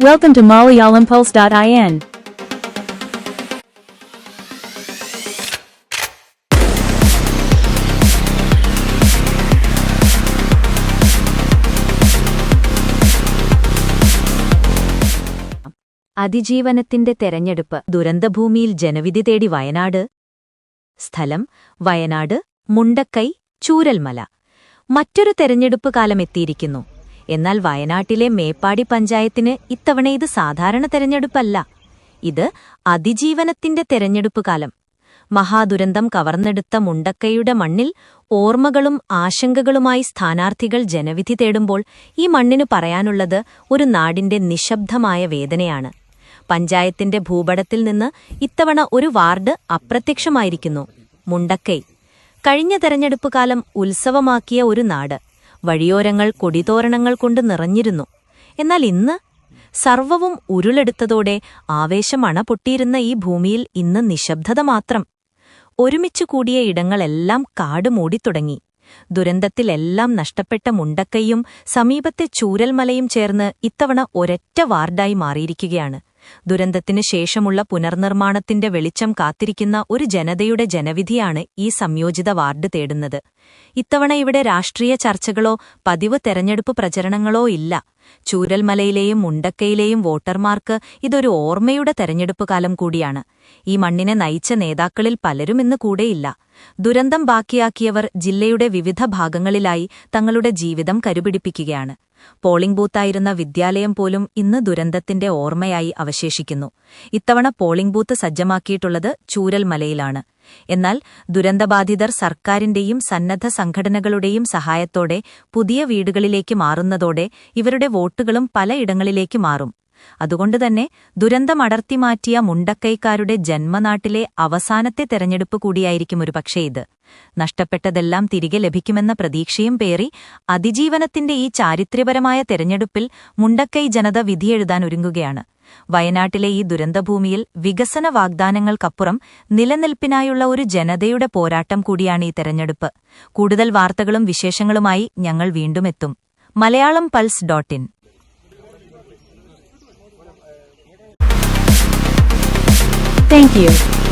Welcome to MalayalamPulse.in. അതിജീവനത്തിന്റെ തെരഞ്ഞെടുപ്പ് ദുരന്തഭൂമിയിൽ ജനവിധി തേടി വയനാട്. സ്ഥലം വയനാട് മുണ്ടക്കൈ ചൂരൽമല. മറ്റൊരു തെരഞ്ഞെടുപ്പ് കാലം എത്തിയിരിക്കുന്നു എന്നാൽ വയനാട്ടിലെ മേപ്പാടി പഞ്ചായത്തിന് ഇത്തവണ ഇത് സാധാരണ തെരഞ്ഞെടുപ്പല്ല. ഇത് അതിജീവനത്തിന്റെ തെരഞ്ഞെടുപ്പ് കാലം. മഹാദുരന്തം കവർന്നെടുത്ത മുണ്ടക്കയുടെ മണ്ണിൽ ഓർമ്മകളും ആശങ്കകളുമായി സ്ഥാനാർത്ഥികൾ ജനവിധി തേടുമ്പോൾ ഈ മണ്ണിനു പറയാനുള്ളത് ഒരു നാടിന്റെ നിശബ്ദമായ വേദനയാണ്. പഞ്ചായത്തിന്റെ ഭൂപടത്തിൽ നിന്ന് ഇത്തവണ ഒരു വാർഡ് അപ്രത്യക്ഷമായിരിക്കുന്നു. മുണ്ടക്കൈ. കഴിഞ്ഞ തെരഞ്ഞെടുപ്പ് കാലം ഉത്സവമാക്കിയ ഒരു നാട്. വഴിയോരങ്ങൾ കൊടിതോരണങ്ങൾ കൊണ്ട് നിറഞ്ഞിരുന്നു. എന്നാൽ ഇന്ന് സർവവും ഉരുളെടുത്തതോടെ ആവേശം അണ പൊട്ടിയിരുന്ന ഈ ഭൂമിയിൽ ഇന്ന് നിശബ്ദത മാത്രം. ഒരുമിച്ചു കൂടിയ ഇടങ്ങളെല്ലാം കാട് മൂടിത്തുടങ്ങി. ദുരന്തത്തിലെല്ലാം നഷ്ടപ്പെട്ട മുണ്ടക്കയും സമീപത്തെ ചൂരൽമലയും ചേർന്ന് ഇത്തവണ ഒരൊറ്റ വാർഡായി മാറിയിരിക്കുകയാണ്. ദുരന്തത്തിനു ശേഷമുള്ള പുനർനിർമ്മാണത്തിന്റെ വെളിച്ചം കാത്തിരിക്കുന്ന ഒരു ജനതയുടെ ജനവിധിയാണ് ഈ സംയോജിത വാർഡ് തേടുന്നത്. ഇത്തവണ ഇവിടെ രാഷ്ട്രീയ ചർച്ചകളോ പതിവ് തെരഞ്ഞെടുപ്പ് പ്രചരണങ്ങളോ ഇല്ല. ചൂരൽമലയിലെയും മുണ്ടക്കയിലെയും വോട്ടർമാർക്ക് ഇതൊരു ഓർമ്മയുടെ തെരഞ്ഞെടുപ്പ് കാലം കൂടിയാണ്. ഈ മണ്ണിനെ നയിച്ച നേതാക്കളിൽ പലരും ഇന്ന് കൂടെയില്ല. ദുരന്തം ബാക്കിയാക്കിയവർ ജില്ലയുടെ വിവിധ ഭാഗങ്ങളിലായി തങ്ങളുടെ ജീവിതം കരുപിടിപ്പിക്കുകയാണ്. പോളിംഗ് ബൂത്തായിരുന്ന വിദ്യാലയം പോലും ഇന്ന് ദുരന്തത്തിന്റെ ഓർമ്മയായി അവശേഷിക്കുന്നു. ഇത്തവണ പോളിംഗ് ബൂത്ത് സജ്ജമാക്കിയിട്ടുള്ളത് ചൂരൽമലയിലാണ്. എന്നാൽ ദുരന്തബാധിതർ സർക്കാരിന്റെയും സന്നദ്ധ സംഘടനകളുടെയും സഹായത്തോടെ പുതിയ വീടുകളിലേക്ക് മാറുന്നതോടെ ഇവരുടെ വോട്ടുകളും പലയിടങ്ങളിലേക്ക് മാറും. അതുകൊണ്ടുതന്നെ ദുരന്തമടർത്തി മാറ്റിയ മുണ്ടക്കൈക്കാരുടെ ജന്മനാട്ടിലെ അവസാനത്തെ തെരഞ്ഞെടുപ്പ് കൂടിയായിരിക്കും ഒരുപക്ഷേ ഇത്. നഷ്ടപ്പെട്ടതെല്ലാം തിരികെ ലഭിക്കുമെന്ന പ്രതീക്ഷയും പേറി അതിജീവനത്തിന്റെ ഈ ചാരിത്രപരമായ തെരഞ്ഞെടുപ്പിൽ മുണ്ടക്കൈ ജനത വിധിയെഴുതാൻ ഒരുങ്ങുകയാണ്. വയനാട്ടിലെ ഈ ദുരന്തഭൂമിയിൽ വികസന വാഗ്ദാനങ്ങൾക്കപ്പുറം നിലനിൽപ്പിനായുള്ള ഒരു ജനതയുടെ പോരാട്ടം കൂടിയാണ് ഈ തെരഞ്ഞെടുപ്പ്. കൂടുതൽ വാർത്തകളും വിശേഷങ്ങളുമായി ഞങ്ങൾ വീണ്ടും എത്തും. Malayalam pulse dot in. Thank.